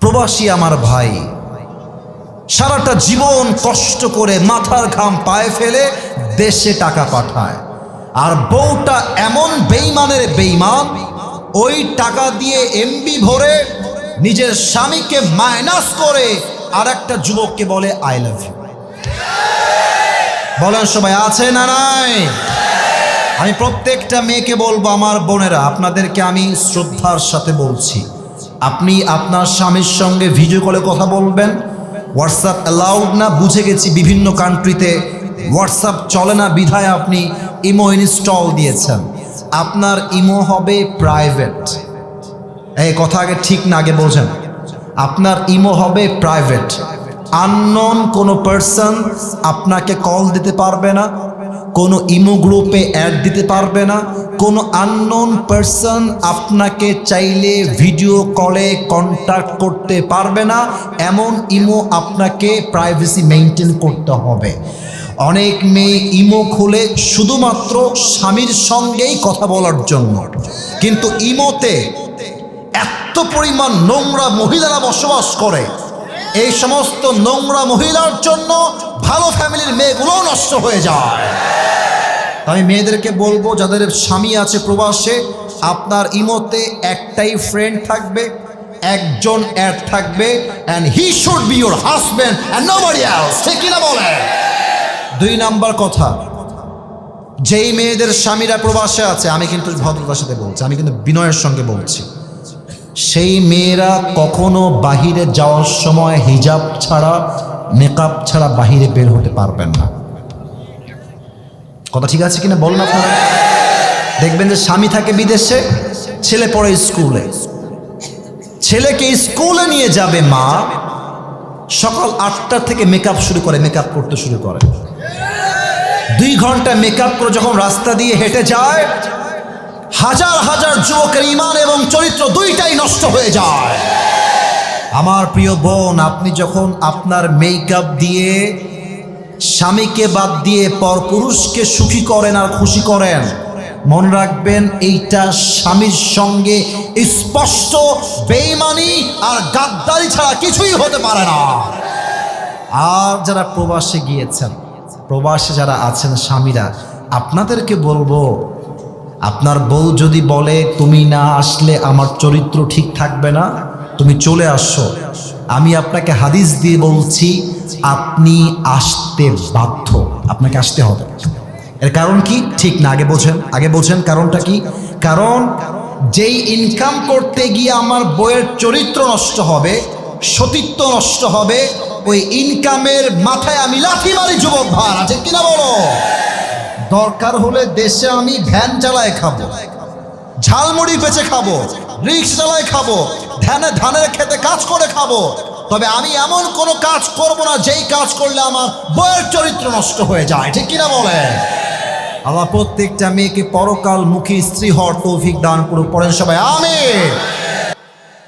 প্রবাসী আমার ভাই, সারাটা জীবন কষ্ট করে মাথার ঘাম পায়ে ফেলে দেশে টাকা পাঠায়। আর বউটা এমন বেইমানের বেইমান, ওই টাকা দিয়ে এমবি ভরে নিজের স্বামীকে মাইনাস করে আর একটা যুবককে বলে আই লাভ ইউ বলেন সবাই, আছে না নাই? আমি প্রত্যেকটা মেয়েকে বলব, আমার বোনেরা, আপনাদেরকে আমি শ্রদ্ধার সাথে বলছি আপনি আপনার স্বামীর সঙ্গে ভিডিও কলে কথা বলবেন। হোয়াটসঅ্যাপ অ্যালাউড না, বুঝে গেছি বিভিন্ন কান্ট্রিতে হোয়াটসঅ্যাপ চলে না, বিধায় আপনি ইমো ইনস্টল দিয়েছেন। আপনার ইমো হবে প্রাইভেট এই কথা আগে ঠিক না, আগে বোঝেন। আপনার ইমো হবে প্রাইভেট আননোন কোনো পার্সন আপনাকে কল দিতে পারবে না। কোনো ইমো গ্রুপে অ্যাড দিতে পারবে না। কোনো আননোন পার্সন আপনাকে চাইলে ভিডিও কলে কন্ট্যাক্ট করতে পারবে না। এমন ইমো আপনাকে প্রাইভেসি মেনটেন করতে হবে। অনেক মেয়ে ইমো খুলে শুধুমাত্র স্বামীর সঙ্গেই কথা বলার জন্য। কিন্তু ইমোতে এত পরিমাণ নোংরা মহিলারা বসবাস করে। এই সমস্ত নোংরা মহিলার জন্য ভালো ফ্যামিলির মেয়েগুলোও নষ্ট হয়ে যায়। আমি মেয়েদেরকে বলব, যাদের স্বামী আছে প্রবাসে, আপনার ইমতে একটাই ফ্রেন্ড থাকবে, একজন অ্যাড থাকবে and he should be your husband and nobody else ঠিক কিনা বলে দুই নাম্বার কথা, যেই মেয়েদের স্বামীরা প্রবাসে আছে, আমি কিন্তু ভদ্রতার সাথে বলছি, আমি কিন্তু বিনয়ের সঙ্গে বলছি। সেই মেয়েরা কখনো বাহিরে যাওয়ার সময় হিজাব ছাড়া মেকআপ ছাড়া বাহিরে বের হতে পারবেন না। কথা ঠিক আছে কিনা বলুন আপনারা? দেখবেন যে স্বামী থাকে বিদেশে, ছেলে পড়ে স্কুলে। ছেলেকে স্কুলে নিয়ে যাবে মা, সকাল আটটা থেকে মেকআপ শুরু করে, মেকআপ করতে শুরু করে। দুই ঘণ্টা মেকআপ করে যখন রাস্তা দিয়ে হেঁটে যায়, হাজার হাজার যুবকের ইমান এবং চরিত্র দুইটাই নষ্ট হয়ে যায়। আমার প্রিয় বোন, আপনি যখন আপনার মেকআপ দিয়ে স্বামীকে বাদ দিয়ে পরপুরুষকে সুখী করেন আর খুশি করেন, মনে রাখবেন এইটা স্বামীর সঙ্গে স্পষ্ট বেইমানি আর গাদ্দারি ছাড়া কিছুই হতে পারে না। আর যারা প্রবাসে গিয়েছেন, প্রবাসে যারা আছেন স্বামীরা, আপনাদেরকে বলব, আপনার বউ যদি বলে, তুমি না আসলে আমার চরিত্র ঠিক থাকবে না তুমি চলে আসো। আমি আপনাকে হাদিস দিয়ে বলছি, আপনি আসতে বাধ্য। আপনাকে আসতে হবে। এর কারণ কি? ঠিক না, আগে বোঝেন। আগে বোঝেন কারণটা কি? কারণ যেই ইনকাম করতে গিয়ে আমার বইয়ের চরিত্র নষ্ট হবে, সতীত্ব নষ্ট হবে, ওই ইনকামের মাথায় আমি লাথি মারি, যুবক ভার আছে কিনা বলো? দরকার হলে দেশে আমি ভ্যান চালায় খাব, ঝালমুড়ি বেচে খাব রিক্স চালায় খাব, ধ্যানে ধানের খেতে কাজ করে খাব। তবে আমি এমন কোনো কাজ করব না, যেই কাজ করলে আমার বয়ের চরিত্র নষ্ট হয়ে যায়। ঠিক কিনা বলে? আমার প্রত্যেকটা মেয়েকে পরকাল মুখী স্ত্রী হওয়ার তৌফিক দান করুক পড়েন সবাই আমি